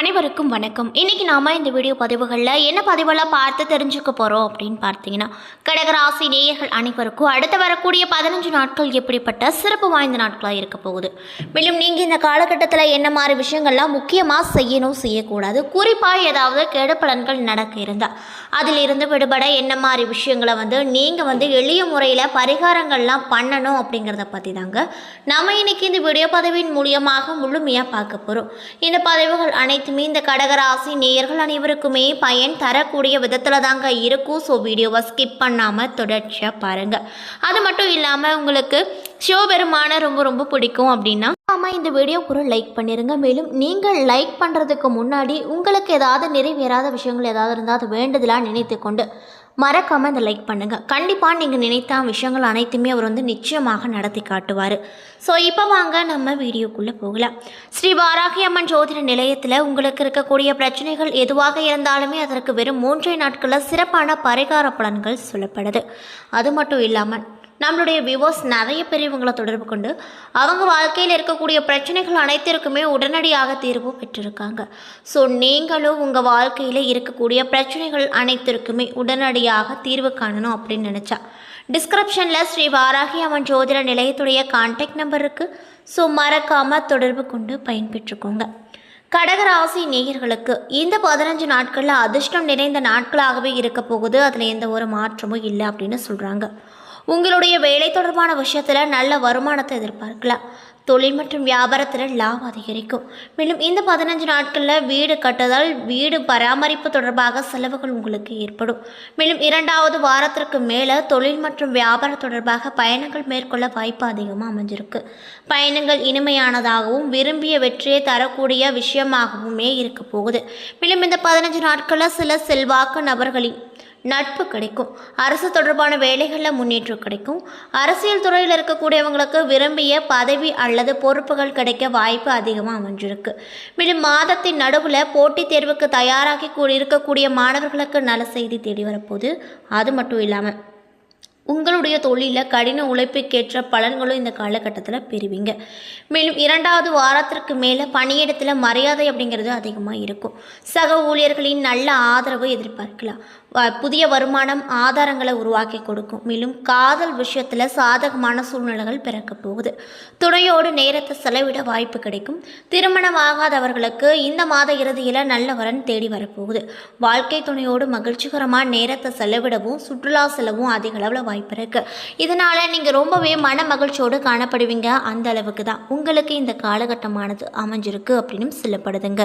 அனைவருக்கும் வணக்கம். இன்னைக்கு நாம இந்த வீடியோ பதிவுகளில் என்ன பதிவெல்லாம் பார்த்து தெரிஞ்சுக்க போகிறோம் அப்படின்னு பார்த்தீங்கன்னா கடகராசி நேயர்கள் அனைவருக்கும் அடுத்து வரக்கூடிய பதினஞ்சு நாட்கள் எப்படிப்பட்ட சிறப்பு வாய்ந்த நாட்களாக இருக்க போகுது. மேலும் நீங்கள் இந்த காலகட்டத்தில் என்ன மாதிரி விஷயங்கள்லாம் முக்கியமாக செய்யணும் செய்யக்கூடாது குறிப்பாக ஏதாவது கெடுப்பலன்கள் நடக்க இருந்தால் அதிலிருந்து விடுபட என்ன மாதிரி விஷயங்களை வந்து நீங்கள் வந்து எளிய முறையில் பரிகாரங்கள்லாம் பண்ணணும் அப்படிங்கிறத பற்றி தாங்க நம்ம இன்னைக்கு இந்த வீடியோ பதவியின் மூலியமாக முழுமையாக பார்க்க போகிறோம் இந்த பதிவுகள் அனைத்துமே இந்த கடகராசி நேயர்கள் அனைவருக்குமே பயன் தரக்கூடிய விதத்தில் தாங்க இருக்கும். ஸோ வீடியோவை ஸ்கிப் பண்ணாமல் தொடர்ச்சியாக பாருங்கள் அது மட்டும் இல்லாமல் உங்களுக்கு சிவபெருமான ரொம்ப ரொம்ப பிடிக்கும் அப்படின்னா ஆமாம் இந்த வீடியோ கூட லைக் பண்ணிடுங்க மேலும் நீங்கள் லைக் பண்ணுறதுக்கு முன்னாடி உங்களுக்கு ஏதாவது நிறைவேறாத விஷயங்கள் ஏதாவது இருந்தால் அது வேண்டுதலாக நினைத்து கொண்டு மறக்காமல் இந்த லைக் பண்ணுங்கள் கண்டிப்பாக நீங்கள் நினைத்த விஷயங்கள் அனைத்துமே அவர் வந்து நிச்சயமாக நடத்தி காட்டுவார். ஸோ இப்போ வாங்க நம்ம வீடியோக்குள்ளே போகலாம். ஸ்ரீ வாராகி அம்மன் ஜோதிட நிலையத்தில் உங்களுக்கு இருக்கக்கூடிய பிரச்சனைகள் எதுவாக இருந்தாலுமே அதற்கு வெறும் மூன்றே நாட்களில் சிறப்பான பரிகார பலன்கள் சொல்லப்படுது. அது மட்டும் இல்லாமல் நம்மளுடைய விவோஸ் நிறைய பேர் இவங்களை தொடர்பு கொண்டு அவங்க வாழ்க்கையில் இருக்கக்கூடிய பிரச்சனைகள் அனைத்திற்குமே உடனடியாக தீர்வு பெற்றிருக்காங்க. ஸோ நீங்களும் உங்கள் வாழ்க்கையில் இருக்கக்கூடிய பிரச்சனைகள் அனைத்திற்குமே உடனடியாக தீர்வு காணணும் அப்படின்னு நினச்சா. டிஸ்கிரிப்ஷனில் ஸ்ரீ வாராகி அம்மன் ஜோதிட நிலையத்துடைய கான்டாக்ட் நம்பர் இருக்குது ஸோ மறக்காமல் தொடர்பு கொண்டு பயன்பெற்றுக்கோங்க. கடகராசி நேயர்களுக்கு இந்த பதினஞ்சு நாட்களில் அதிர்ஷ்டம் நிறைந்த நாட்களாகவே இருக்க போகுது. அதில் எந்த ஒரு மாற்றமும் இல்லை அப்படின்னு சொல்கிறாங்க உங்களுடைய வேலை தொடர்பான விஷயத்தில் நல்ல வருமானத்தை எதிர்பார்க்கலாம் தொழில் மற்றும் வியாபாரத்தில் லாபம் அதிகரிக்கும். மேலும் இந்த பதினஞ்சு நாட்களில் வீடு கட்டுதல் வீடு பராமரிப்பு தொடர்பாக செலவுகள் உங்களுக்கு ஏற்படும். மேலும் இரண்டாவது வாரத்திற்கு மேலே தொழில் மற்றும் வியாபாரம் தொடர்பாக பயணங்கள் மேற்கொள்ள வாய்ப்பு அதிகமாக அமைஞ்சிருக்கு. பயணங்கள் இனிமையானதாகவும் விரும்பிய வெற்றியை தரக்கூடிய விஷயமாகவுமே இருக்க போகுது. மேலும் இந்த பதினஞ்சு நாட்களில் சில செல்வாக்கு நபர்களின் நட்பு கிடைக்கும். அரசு தொடர்பான வேலைகளில் முன்னேற்றம் கிடைக்கும். அரசியல் துறையில் இருக்கக்கூடியவங்களுக்கு விரும்பிய பதவி அல்லது பொறுப்புகள் கிடைக்க வாய்ப்பு அதிகமாக அமைஞ்சிருக்கு. மேலும் மாதத்தின் நடுவில் போட்டித் தேர்வுக்கு தயாராகி கூ- இருக்கக்கூடிய மாணவர்களுக்கு நல்ல செய்தி தேடி வரப்போகுது. அது மட்டும் இல்லாமல் உங்களுடைய தொழிலில் கடின உழைப்புக்கேற்ற பலன்களும் இந்த காலகட்டத்தில் பெறுவீங்க. மேலும் இரண்டாவது வாரத்திற்கு மேலே பணியிடத்தில் மரியாதை அப்படிங்கிறது அதிகமாக இருக்கும். சக ஊழியர்களின் நல்ல ஆதரவு எதிர்பார்க்கலாம். வ- புதிய வருமானம் ஆதாரங்களை உருவாக்கி கொடுக்கும். மேலும் காதல் விஷயத்தில் சாதகமான சூழ்நிலைகள் பிறக்க போகுது. துணையோடு நேரத்தை செலவிட வாய்ப்பு கிடைக்கும். திருமணமாகாதவர்களுக்கு இந்த மாத இறுதியில் நல்ல வரன் தேடி வரப்போகுது. வாழ்க்கை துணையோடு மகிழ்ச்சிகரமாக நேரத்தை செலவிடவும் சுற்றுலா செலவும் அதிக அளவில் வாய்ப்பு இருக்கு இதனால நீங்கள் ரொம்பவே மன மகிழ்ச்சியோடு காணப்படுவீங்க. அந்த அளவுக்கு தான் உங்களுக்கு இந்த காலகட்டமானது அமைஞ்சிருக்கு அப்படின்னு சொல்லப்படுதுங்க.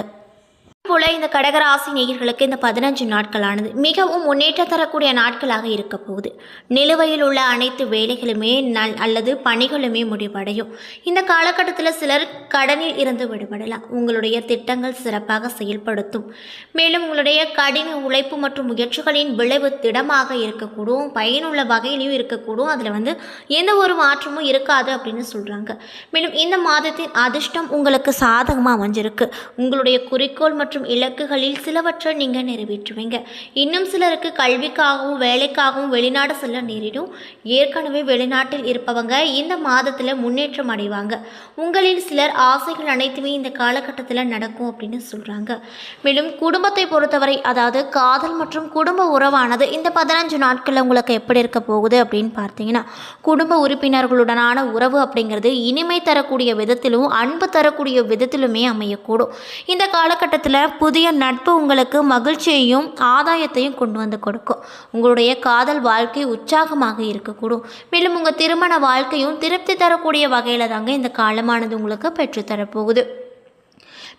போல இந்த கடகராசி நேயர்களுக்கு இந்த பதினஞ்சு நாட்களானது மிகவும் முன்னேற்றம் தரக்கூடிய நாட்களாக இருக்க போகுது. நிலுவையில் உள்ள அனைத்து வேலைகளுமே நல் அல்லது பணிகளுமே முடிவடையும். இந்த காலகட்டத்தில் சிலர் கடனில் இருந்து விடுபடலாம். உங்களுடைய திட்டங்கள் சிறப்பாக செயல்படுத்தும். மேலும் உங்களுடைய கடின உழைப்பு மற்றும் முயற்சிகளின் விளைவு திடமாக இருக்கக்கூடும். பயனுள்ள வகையிலையும் இருக்கக்கூடும். அதில் வந்து எந்த ஒரு மாற்றமும் இருக்காது அப்படின்னு சொல்கிறாங்க மேலும் இந்த மாதத்தின் அதிர்ஷ்டம் உங்களுக்கு சாதகமாக அமைஞ்சிருக்கு. உங்களுடைய குறிக்கோள் மற்றும் மற்றும் இலக்குகளில் சிலவற்றை நீங்கள் நிறைவேற்றுவீங்க. இன்னும் சிலருக்கு கல்விக்காகவும் வேலைக்காகவும் வெளிநாடு செல்ல நேரிடும். ஏற்கனவே வெளிநாட்டில் இருப்பவங்க இந்த மாதத்தில் முன்னேற்றம் அடைவாங்க. உங்களில் சிலர் ஆசைகள் அனைத்துமே இந்த காலகட்டத்தில் நடக்கும் அப்படின்னு சொல்கிறாங்க மேலும் குடும்பத்தை பொறுத்தவரை அதாவது காதல் மற்றும் குடும்ப உறவானது இந்த பதினஞ்சு நாட்களில் உங்களுக்கு எப்படி இருக்க போகுது அப்படின்னு பார்த்தீங்கன்னா குடும்ப உறுப்பினர்களுடனான உறவு அப்படிங்கிறது இனிமை தரக்கூடிய விதத்திலும் அன்பு தரக்கூடிய விதத்திலுமே அமையக்கூடும். இந்த காலகட்டத்தில் புதிய நட்பு உங்களுக்கு மகிழ்ச்சியையும் ஆதாயத்தையும் கொண்டு வந்து கொடுக்கும். உங்களுடைய காதல் வாழ்க்கை உற்சாகமாக இருக்கக்கூடும். மேலும் உங்கள் திருமண வாழ்க்கையும் திருப்தி தரக்கூடிய வகையில் தாங்க இந்த காலமானது உங்களுக்கு பெற்றுத்தரப்போகுது.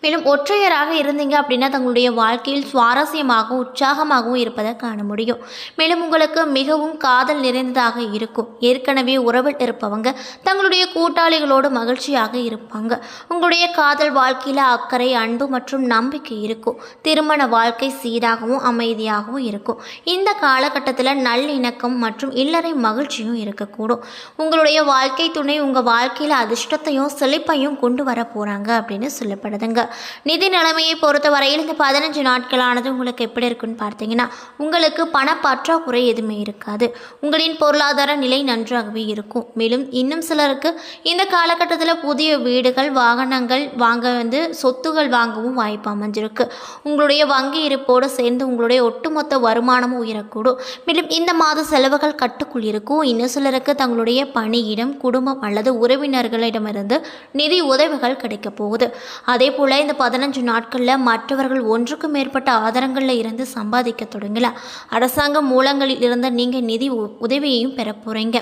மேலும் ஒற்றையராக இருந்தீங்க அப்படின்னா தங்களுடைய வாழ்க்கையில் சுவாரஸ்யமாகவும் உற்சாகமாகவும் இருப்பதை காண முடியும். மேலும் உங்களுக்கு மிகவும் காதல் நிறைந்ததாக இருக்கும். ஏற்கனவே உறவில் இருப்பவங்க தங்களுடைய கூட்டாளிகளோடு மகிழ்ச்சியாக இருப்பாங்க. உங்களுடைய காதல் வாழ்க்கையில் அக்கறை அன்பு மற்றும் நம்பிக்கை இருக்கும். திருமண வாழ்க்கை சீராகவும் அமைதியாகவும் இருக்கும். இந்த காலகட்டத்தில் நல்லிணக்கம் மற்றும் இல்லறை மகிழ்ச்சியும் இருக்கக்கூடும். உங்களுடைய வாழ்க்கை துணை உங்கள் வாழ்க்கையில் அதிர்ஷ்டத்தையும் செழிப்பையும் கொண்டு வர போகிறாங்க அப்படின்னு சொல்லப்படுதுங்க. நிதி நிலைமையை பொறுத்தவரையில் இந்த பதினஞ்சு நாட்களானது உங்களுக்கு எப்படி இருக்குன்னு பார்த்தீங்கன்னா உங்களுக்கு பண பற்றாக்குறை எதுவுமே இருக்காது. உங்களின் பொருளாதார நிலை நன்றாகவே இருக்கும். மேலும் இன்னும் சிலருக்கு இந்த காலகட்டத்தில் புதிய வீடுகள் வாகனங்கள் வாங்க வந்து சொத்துகள் வாங்கவும் வாய்ப்பு அமைஞ்சிருக்கு. உங்களுடைய வங்கி இருப்போடு சேர்ந்து உங்களுடைய ஒட்டுமொத்த வருமானமும் உயரக்கூடும். மேலும் இந்த மாத செலவுகள் கட்டுக்குள் இருக்கும். இன்னும் சிலருக்கு தங்களுடைய பணியிடம் குடும்பம் அல்லது உறவினர்களிடமிருந்து நிதி உதவிகள் கிடைக்க போகுது. அதே போல் இந்த பதினஞ்சு நாட்களில் மற்றவர்கள் ஒன்றுக்கு மேற்பட்ட ஆதாரங்களில் இருந்து சம்பாதிக்க தொடங்கலாம் அரசாங்க மூலங்களில் இருந்து நீங்கள் நிதி உதவியையும் பெற போகிறீங்க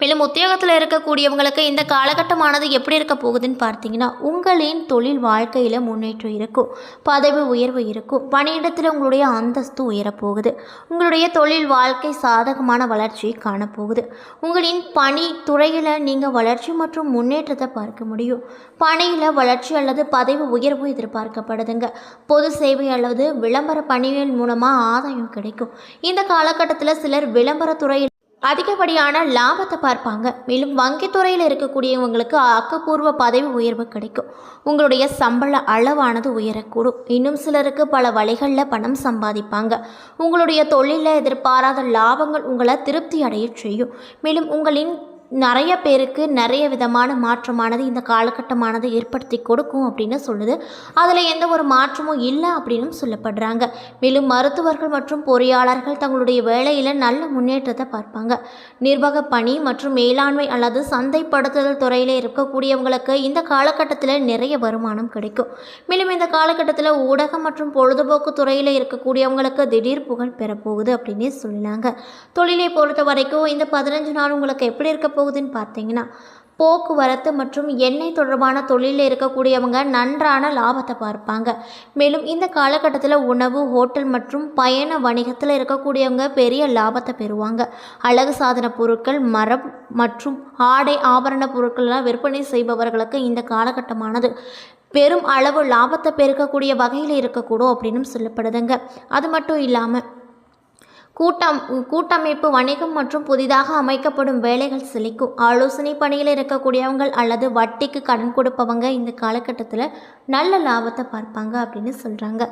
மேலும் உத்தியோகத்தில் இருக்கக்கூடியவங்களுக்கு இந்த காலகட்டமானது எப்படி இருக்க போகுதுன்னு பார்த்தீங்கன்னா உங்களின் தொழில் வாழ்க்கையில் முன்னேற்றம் இருக்கும் பதவி உயர்வு இருக்கும் பணியிடத்தில் உங்களுடைய அந்தஸ்து உயரப்போகுது உங்களுடைய தொழில் வாழ்க்கை சாதகமான வளர்ச்சியை காணப்போகுது உங்களின் பணி துறையில் நீங்கள் வளர்ச்சி மற்றும் முன்னேற்றத்தை பார்க்க முடியும் பணியில் வளர்ச்சி அல்லது பதவி உயர்வு எதிர்பார்க்கப்படுதுங்க பொது சேவை அல்லது விளம்பர பணிகள் மூலமாக ஆதாயம் கிடைக்கும் இந்த காலகட்டத்தில் சிலர் விளம்பரத்துறையில் அதிகப்படியான லாபத்தை பார்ப்பாங்க. மேலும் வங்கித்துறையில் இருக்கக்கூடியவங்களுக்கு ஆக்கப்பூர்வ பதவி உயர்வு கிடைக்கும். உங்களுடைய சம்பள அளவானது உயரக்கூடும். இன்னும் சிலருக்கு பல வழிகளில் பணம் சம்பாதிப்பாங்க. உங்களுடைய தொழிலில் எதிர்பாராத லாபங்கள் உங்களை திருப்தி அடைய செய்யும். மேலும் உங்களின் நிறைய பேருக்கு நிறைய விதமான மாற்றமானது இந்த காலகட்டமானது ஏற்படுத்தி கொடுக்கும் அப்படின்னு சொல்லுது. அதில் எந்த ஒரு மாற்றமும் இல்லை அப்படின்னும் சொல்லப்படுறாங்க. மேலும் மருத்துவர்கள் மற்றும் பொறியாளர்கள் தங்களுடைய வேலையில் நல்ல முன்னேற்றத்தை பார்ப்பாங்க. நிர்வாக பணி மற்றும் மேலாண்மை அல்லது சந்தைப்படுத்துதல் துறையில் இருக்கக்கூடியவங்களுக்கு இந்த காலகட்டத்தில் நிறைய வருமானம் கிடைக்கும். மேலும் இந்த காலகட்டத்தில் ஊடகம் மற்றும் பொழுதுபோக்கு துறையில் இருக்கக்கூடியவங்களுக்கு திடீர் புகழ் பெறப்போகுது அப்படின்னே சொல்லலாங்க தொழிலை பொறுத்த வரைக்கும் இந்த பதினஞ்சு நாள் உங்களுக்கு எப்படி இருக்க போகுதுன்னு பார்த்தீங்கன்னா போக்குவரத்து மற்றும் எண்ணெய் தொடர்பான தொழிலில் இருக்கக்கூடியவங்க நன்றான லாபத்தை பார்ப்பாங்க. மேலும் இந்த காலகட்டத்தில் உணவு ஹோட்டல் மற்றும் பயண வணிகத்தில் இருக்கக்கூடியவங்க பெரிய லாபத்தை பெறுவாங்க. அழகு சாதன பொருட்கள் மரம் மற்றும் ஆடை ஆபரண பொருட்கள்லாம் விற்பனை செய்பவர்களுக்கு இந்த காலகட்டமானது பெரும் அளவு லாபத்தை பெருக்கக்கூடிய வகையில் இருக்கக்கூடும் அப்படின்னு சொல்லப்படுதுங்க. அது மட்டும் இல்லாமல் கூட்டம் கூட்டமைப்பு வணிகம் மற்றும் புதிதாக அமைக்கப்படும் வேலைகள் சிலைக்கும் ஆலோசனை பணியில் இருக்கக்கூடியவங்க அல்லது வட்டிக்கு கடன் கொடுப்பவங்க இந்த காலகட்டத்தில் நல்ல லாபத்தை பார்ப்பாங்க அப்படின்னு சொல்கிறாங்க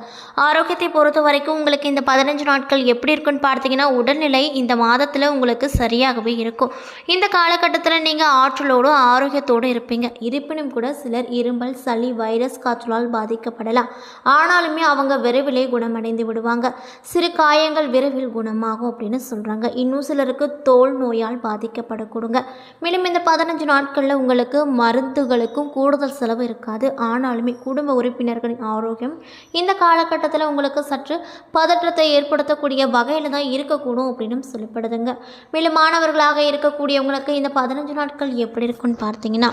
ஆரோக்கியத்தை பொறுத்த வரைக்கும் உங்களுக்கு இந்த பதினஞ்சு நாட்கள் எப்படி இருக்குன்னு பார்த்தீங்கன்னா உடல்நிலை இந்த மாதத்தில் உங்களுக்கு சரியாகவே இருக்கும். இந்த காலகட்டத்தில் நீங்கள் ஆற்றலோடும் ஆரோக்கியத்தோடு இருப்பீங்க. இருப்பினும் கூட சிலர் இரும்பல் சளி வைரஸ் காய்ச்சலால் பாதிக்கப்படலாம். ஆனாலுமே அவங்க விரைவிலே குணமடைந்து விடுவாங்க. சிறு காயங்கள் விரைவில் குணம் குணமாகும் அப்படின்னு சொல்கிறாங்க இன்னும் சிலருக்கு தோல் நோயால் பாதிக்கப்படக்கூடுங்க மேலும் இந்த பதினஞ்சு நாட்களில் உங்களுக்கு மருந்துகளுக்கும் கூடுதல் செலவு இருக்காது. ஆனாலுமே குடும்ப உறுப்பினர்களின் ஆரோக்கியம் இந்த காலகட்டத்தில் உங்களுக்கு சற்று பதற்றத்தை ஏற்படுத்தக்கூடிய வகையில் தான் இருக்கக்கூடும் அப்படின்னு சொல்லப்படுதுங்க. மேலும் மாணவர்களாக இருக்கக்கூடியவங்களுக்கு இந்த பதினஞ்சு நாட்கள் எப்படி இருக்குன்னு பார்த்தீங்கன்னா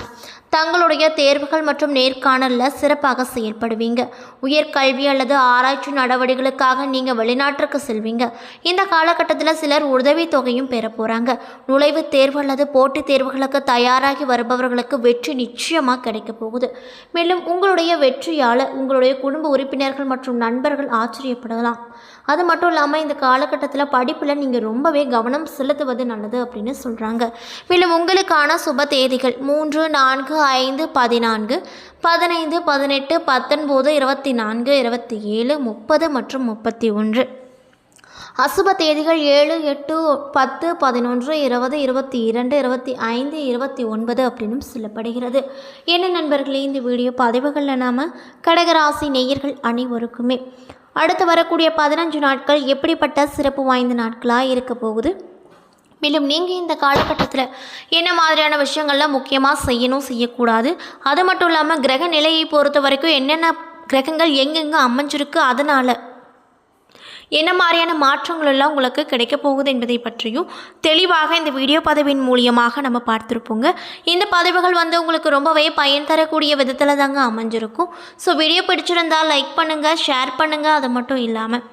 தங்களுடைய தேர்வுகள் மற்றும் நேர்காணலில் சிறப்பாக செயல்படுவீங்க. உயர்கல்வி அல்லது ஆராய்ச்சி நடவடிக்கைகளுக்காக நீங்கள் வெளிநாட்டிற்கு செல்வீங்க. இந்த காலகட்டத்தில் சிலர் உதவித்தொகையும் பெற போகிறாங்க நுழைவுத் தேர்வு அல்லது போட்டித் தேர்வுகளுக்கு தயாராகி வருபவர்களுக்கு வெற்றி நிச்சயமாக கிடைக்க போகுது. மேலும் உங்களுடைய வெற்றியால் உங்களுடைய குடும்ப உறுப்பினர்கள் மற்றும் நண்பர்கள் ஆச்சரியப்படலாம். அது மட்டும் இல்லாமல் இந்த காலகட்டத்தில் படிப்பில் நீங்கள் ரொம்பவே கவனம் செலுத்துவது நல்லது அப்படின்னு சொல்கிறாங்க மேலும் உங்களுக்கான சுப தேதிகள் மூன்று நான்கு ஐந்து பதினான்கு பதினைந்து பதினெட்டு பத்தொன்பது இருபத்தி நான்கு இருபத்தி ஏழு முப்பது மற்றும் முப்பத்தி ஒன்று. அசுப தேதிகள் ஏழு எட்டு பத்து பதினொன்று இருபது இருபத்தி இரண்டு இருபத்தி ஐந்து இருபத்தி ஒன்பது அப்படின்னும் சொல்லப்படுகிறது. என்ன நண்பர்களே இந்த வீடியோ பதிவுகளில் நாம் கடகராசி நேயர்கள் அனைவருக்குமே அடுத்து வரக்கூடிய பதினஞ்சு நாட்கள் எப்படிப்பட்ட சிறப்பு வாய்ந்த நாட்களாக இருக்க போகுது? மேலும் நீங்கள் இந்த காலகட்டத்தில் என்ன மாதிரியான விஷயங்கள்லாம் முக்கியமாக செய்யணும் செய்யக்கூடாது? அது மட்டும் இல்லாமல் கிரக நிலையை பொறுத்த வரைக்கும் என்னென்ன கிரகங்கள் எங்கெங்கே அமைஞ்சிருக்கு அதனால் என்ன மாதிரியான மாற்றங்கள் எல்லாம் உங்களுக்கு கிடைக்க போகுது என்பதை பற்றியும் தெளிவாக இந்த வீடியோ பதிவின் மூலியமாக நம்ம பார்த்துருப்போங்க. இந்த பதிவுகள் வந்து உங்களுக்கு ரொம்பவே பயன் தரக்கூடிய விதத்தில் தாங்க அமைஞ்சிருக்கும். ஸோ வீடியோ பிடிச்சிருந்தால் லைக் பண்ணுங்கள் ஷேர் பண்ணுங்கள் அது மட்டும் இல்லாமல்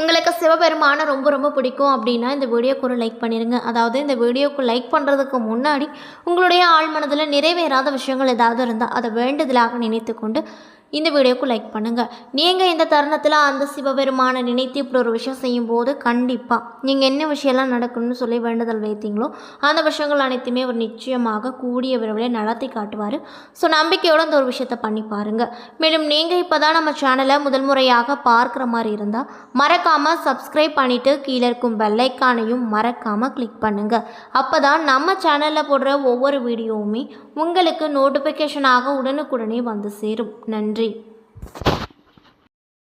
உங்களுக்கு சிவபெருமானை ரொம்ப ரொம்ப பிடிக்கும் அப்படின்னா இந்த வீடியோக்கு ஒரு லைக் பண்ணிடுங்க அதாவது இந்த வீடியோக்கு லைக் பண்ணுறதுக்கு முன்னாடி உங்களுடைய ஆழ் மனதில் நிறைவேறாத விஷயங்கள் ஏதாவது இருந்தால் அதை வேண்டுதலாக நினைத்து கொண்டு இந்த வீடியோக்கு லைக் பண்ணுங்கள் நீங்கள் இந்த தருணத்தில் அந்த சிவபெருமானை நினைத்து இப்படி ஒரு விஷயம் செய்யும்போது கண்டிப்பாக நீங்கள் என்ன விஷயம்லாம் நடக்கணும்னு சொல்லி வேண்டுதல் வைத்தீங்களோ அந்த விஷயங்கள் அனைத்துமே அவர் நிச்சயமாக கூடிய விரைவில் நடத்தி காட்டுவார். ஸோ நம்பிக்கையோடு அந்த ஒரு விஷயத்தை பண்ணி பாருங்கள் மேலும் நீங்கள் இப்போ தான் நம்ம சேனலை முதல் முறையாக பார்க்குற மாதிரி இருந்தால் மறக்காமல் சப்ஸ்கிரைப் பண்ணிவிட்டு கீழே இருக்கும் பெல்லைக்கானையும் மறக்காமல் கிளிக் பண்ணுங்கள் அப்போ தான் நம்ம சேனலில் போடுற ஒவ்வொரு வீடியோவுமே உங்களுக்கு நோட்டிஃபிகேஷனாக உடனுக்குடனே வந்து சேரும். நன்றி. நன்றி